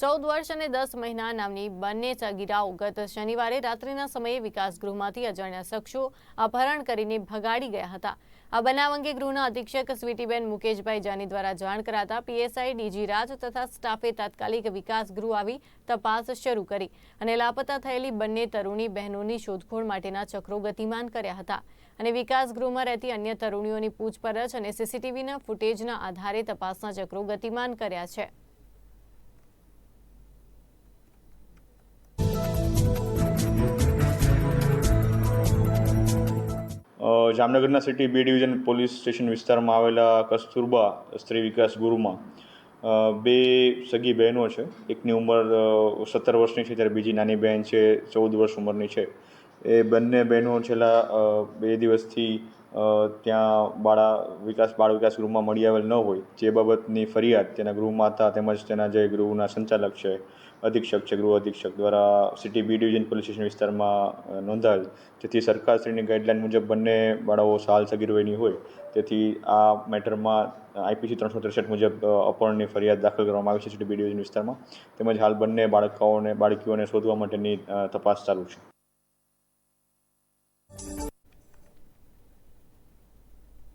ચૌદ વર્ષ અને દસ મહિના નામની બંને સગીરાઓ ગત શનિવારે રાત્રિના સમયે વિકાસ ગૃહમાંથી અજાણ્યા શખ્સો અપહરણ કરીને ભગાડી ગયા હતા. આ બનાવ અંગે ગૃહના અધિક્ષક સ્વીટીબેન મુકેશભાઈ જાની દ્વારા જાણ કરાતા પીએસઆઈ ડીજી રાજ તથા સ્ટાફે તાત્કાલિક વિકાસ ગૃહ આવી તપાસ શરૂ કરી અને લાપતા થયેલી બંને તરુણી બહેનોની શોધખોળ માટેના ચક્રો ગતિમાન કર્યા હતા અને વિકાસ ગૃહમાં રહેતી અન્ય તરુણીઓની પૂછપરછ અને સીસીટીવીના ફૂટેજના આધારે તપાસના ચક્રો ગતિમાન કર્યા છે. જામનગરના city B division police station વિસ્તારમાં આવેલા કસ્તુરબા સ્ત્રી વિકાસ ગુરુમાં બે સગી બહેનો છે. એકની ઉંમર સત્તર વર્ષની છે, ત્યારે બીજી નાની બહેન છે, ચૌદ વર્ષ ઉંમરની છે. એ બંને બહેનો છેલ્લા બે દિવસથી ત્યાં બાળા વિકાસ, બાળ વિકાસ ગૃહમાં મળી આવેલ ન હોય. જે બાબતની ફરિયાદ તેના ગૃહમાતા તેમજ તેના જે ગૃહના સંચાલક છે, અધિક્ષક છે, ગૃહ અધિક્ષક દ્વારા city B division police station વિસ્તારમાં નોંધાયેલ. જેથી સરકારશ્રીની ગાઈડલાઈન મુજબ બંને બાળાઓ સાલ સગીર વયની હોય. તેથી આ મેટરમાં આઈપીસી ત્રણસો ત્રેસઠ મુજબ અપહરણની ફરિયાદ દાખલ કરવામાં આવી છે સિટી બી ડિવિઝન વિસ્તારમાં. તેમજ હાલ બંને બાળકાઓને, બાળકીઓને શોધવા માટેની તપાસ ચાલુ છે.